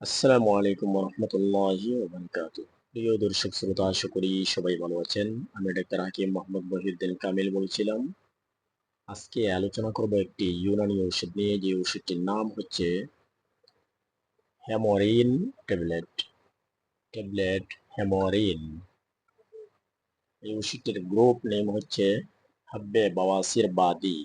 আসসালামু আলাইকুম রহমতুল্লাহি ওবারাকাতু। প্রিয় দর্শক, শ্রোতা আশা করি সবাই ভালো আছেন। আমি ডাক্তার হাকিম মোহাম্মদ মহিউদ্দিন কামিল বলছিলাম। আজকে আলোচনা করব একটি ইউনানি ওষুধ নিয়ে। যে ওষুধটির নাম হচ্ছে হেমোরিন ট্যাবলেট। ট্যাবলেট হেমোরিন এই ওষুধটির গ্রুপ নেম হচ্ছে হাব্বে বাওয়াসির বাদি।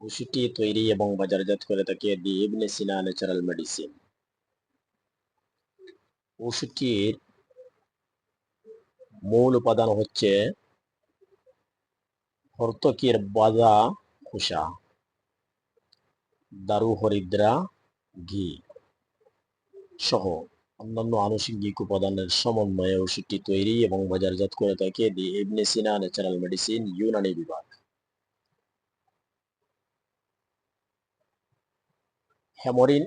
ওষুধটি তৈরি এবং বাজারজাত করে থাকে the ibn Cena natural medicine. ওষুধটির মূল উপাদান হচ্ছে হর্তকির বাজা খোসা, দারু, হরিদ্রা, ঘি সহ অন্যান্য আনুষঙ্গিক উপাদানের সমন্বয়ে ওষুধটি তৈরি এবং বাজারজাত করে থাকে the Ibne natural medicine, Unani বিভাগ। হ্যামোরিন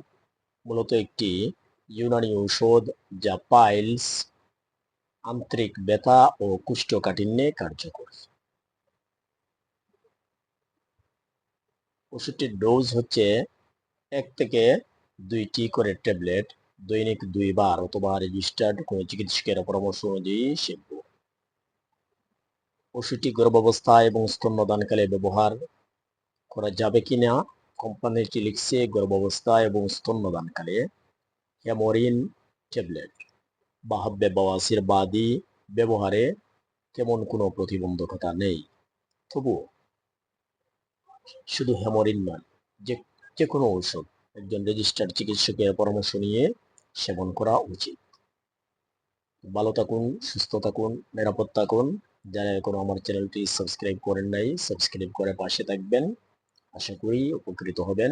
মূলত একটি ইউনানি ঔষধ যা পাইলস আন্তরিক ব্যথা ও কুষ্ঠকাঠিন্যে কার্যকর ওষুধটির ডোজ হচ্ছে এক থেকে দুইটি করে ট্যাবলেট দৈনিক দুইবার অথবা রেজিস্টার্ড কোনো চিকিৎসকের পরামর্শ অনুযায়ী সেব্য ওষুধটি গর্ভাবস্থা এবং স্তন্যদানকালে ব্যবহার করা যাবে কিনা কোম্পানিটি লিখছে গর্ভাবস্থা এবং স্তন্যদানকালে হেমোরিন ট্যাবলেট বা হাব্বে বাওয়াসির বাদি ব্যবহারে তেমন কোনো প্রতিবন্ধকতা নেই তবুও শুধু হেমোরিন নয় যে যে কোনো ঔষধ একজন রেজিস্টার্ড চিকিৎসকের পরামর্শ নিয়ে সেবন করা উচিত ভালো থাকুন সুস্থ থাকুন নিরাপদ থাকুন যারা এখনও আমার চ্যানেলটি সাবস্ক্রাইব করেন নাই সাবস্ক্রাইব করে পাশে থাকবেন আশা করি উপকৃত হবেন